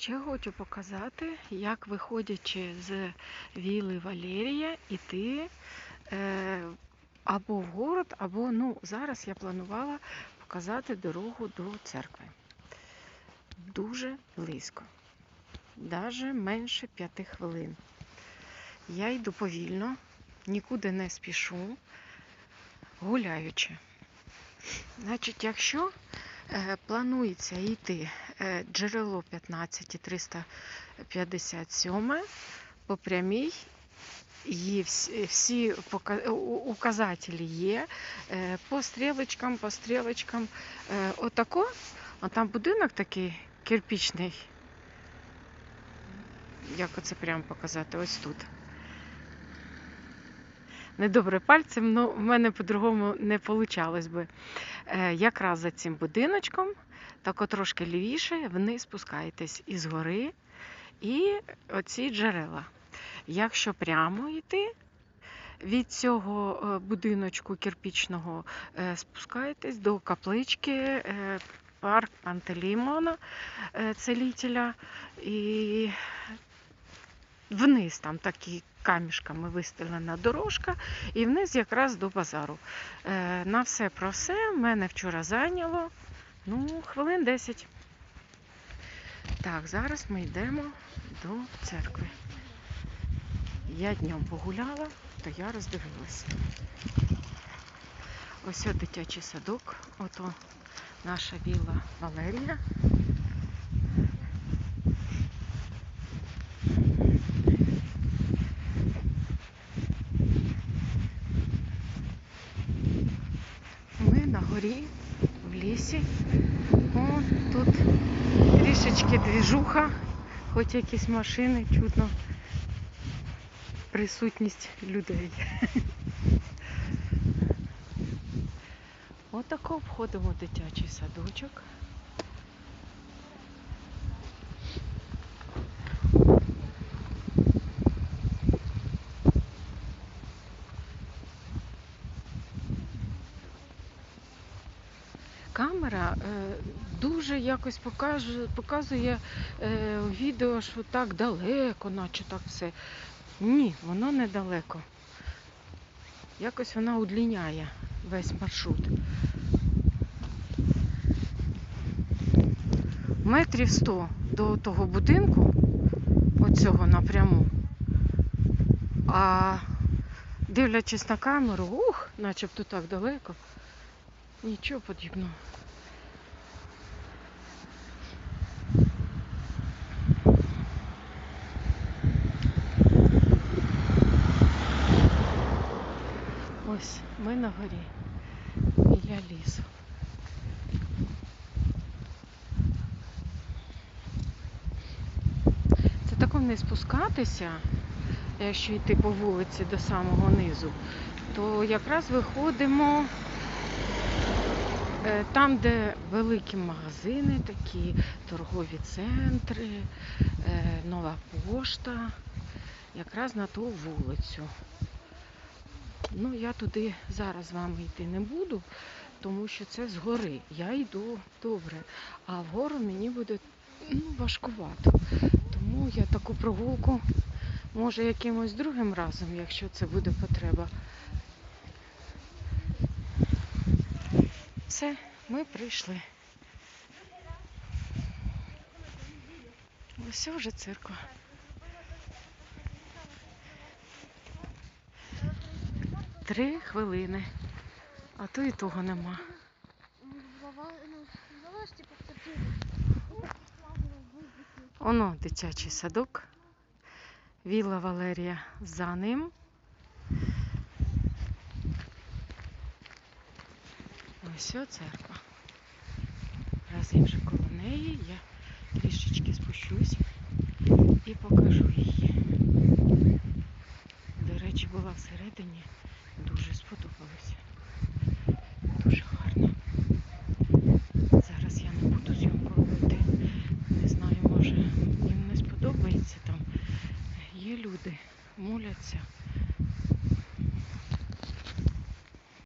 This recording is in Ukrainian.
Ще хочу показати, як виходячи з віли Валерія, іти е, або в город, або ну, зараз я планувала показати дорогу до церкви. Дуже близько, навіть менше п'яти хвилин. Я йду повільно, нікуди не спішу, гуляючи. Значить, якщо е, планується йти джерело 15 і 357 по прямій, є всі, всі указателі є е, по стрілочкам, по стрілочкам. Е, Отако, а там будинок такий кирпічний. Як оце прямо показати? Ось тут. Недобре пальцем, але в мене по-другому не вийшло би. Е, якраз за цим будиночком, так трошки лівіше, вниз спускаєтесь із гори і оці джерела. Якщо прямо йти від цього е, будиночку кирпічного, е, спускаєтесь до каплички, парк Пантелеймона, целителя, і вниз там такі камішками вистелена дорожка, і вниз якраз до базару. Е, на все про все мене вчора зайняло ну, хвилин 10. Так, зараз ми йдемо до церкви. Я днем погуляла, то я роздивилася. Ось от дитячий садок, ото наша вілла Валерія. Ми на горі, в лісі. О, тут трішечки двіжуха, хоч якісь машини, чудно присутність людей. Отако обходимо дитячий садочок. Е, дуже якось покаже, показує е, відео, що так далеко, наче так все. Ні, воно недалеко. Якось вона удліняє весь маршрут. Метрів 100 до того будинку, оцього напряму. А дивлячись на камеру, ух, начебто так далеко. Нічого подібного. Ось ми на горі біля лісу. Це тако не спускатися, якщо йти по вулиці до самого низу, то якраз виходимо е, там, де великі магазини, такі торгові центри, е, нова пошта, якраз на ту вулицю. Ну, я туди зараз з вами йти не буду, тому що це згори. Я йду добре, а вгору мені буде ну, важкувато. Тому я таку прогулку може якимось другим разом, якщо це буде потреба. Все, ми прийшли. Ось вже церква. Три хвилини, а то і того нема. Оно дитячий садок. Вілла Валерія за ним. Ось о церква. Раз я вже коло неї, я трішечки спущусь і покажу її. До речі, була всередині, дуже сподобалося. Дуже гарно. Зараз я не буду зйомку робити. Не знаю, може їм не сподобається там. Є люди, моляться.